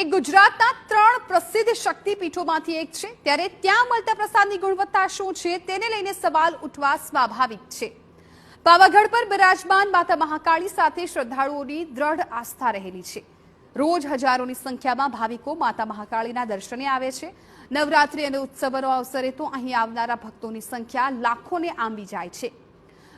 એ ગુજરાતના ત્રણ પ્રસિદ્ધ શક્તિપીઠોમાંથી એક છે. ત્યારે ત્યાં મળતા પ્રસાદની ગુણવત્તા શું છે તેને લઈને સવાલ ઉઠવા સ્વાભાવિક છે. પાવાગઢ પર બિરાજમાન માતા મહાકાળી સાથે શ્રદ્ધાળુઓની દ્રઢ આસ્થા રહેલી છે. રોજ હજારોની સંખ્યામાં ભાવિકો માતા મહાકાળીના દર્શને આવે છે. નવરાત્રી અને ઉત્સવનો અવસરે તો અહીં આવનારા ભક્તોની સંખ્યા લાખોને આંબી જાય છે.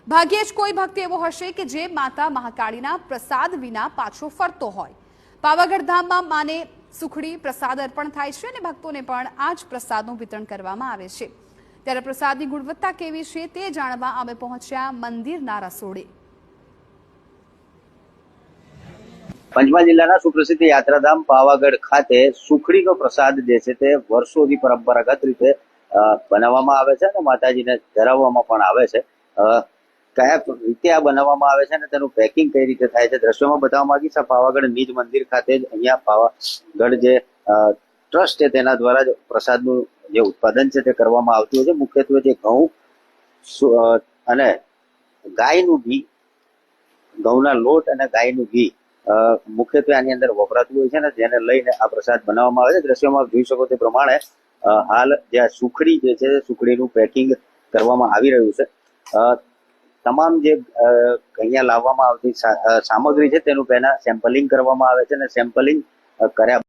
ભાગ્યે જ કોઈ ભક્ત એવો હશે કે જે માતા મહાકાળીના પ્રસાદ વિના પાછો ફરતો હોય. પાવાગઢ ધામમાં માને સુખડી પ્રસાદ અર્પણ થાય છે અને ભક્તોને પણ આ જ પ્રસાદનું વિતરણ કરવામાં આવે છે. ત્યારે પ્રસાદની ગુણવત્તા કેવી છે તે જાણવા અમે પહોંચ્યા મંદિરના રસોડે પંચમહાલ જિલ્લાના સુપ્રસિદ્ધ યાત્રાધામ પાવાગઢ ખાતે સુખડીનો પ્રસાદ જે છે તે વર્ષોથી પરંપરાગત રીતે બનાવવામાં આવે છે અને માતાજીને ધરાવવામાં પણ આવે છે. કયા રીતે આ બનાવવામાં આવે છે અને તેનું પેકિંગ કઈ રીતે થાય છે, દ્રશ્યોમાં બતાવવા માંગીશ. આ પાવાગઢ નિજ મંદિર ખાતે જ અહીંયા પાવાગઢ જે ટ્રસ્ટ છે તેના દ્વારા જ પ્રસાદનું જે ઉત્પાદન છે તે કરવામાં આવતું હોય છે. મુખ્યત્વે જે ઘઉં અને ગાયનું ઘી, ઘઉંના લોટ અને ગાયનું ઘી મુખ્યત્વે આની અંદર વપરાતું હોય છે ને જેને લઈને આ પ્રસાદ બનાવવામાં આવે છે. દ્રશ્યમાં જોઈ શકો તે પ્રમાણે હાલ જે આ સુખડી જે છે, સુખડીનું પેકિંગ કરવામાં આવી રહ્યું છે. તમામ જે અહીંયા લાવવામાં આવતી સામગ્રી છે તેનું પહેલા સેમ્પલિંગ કરવામાં આવે છે અને સેમ્પલિંગ કર્યા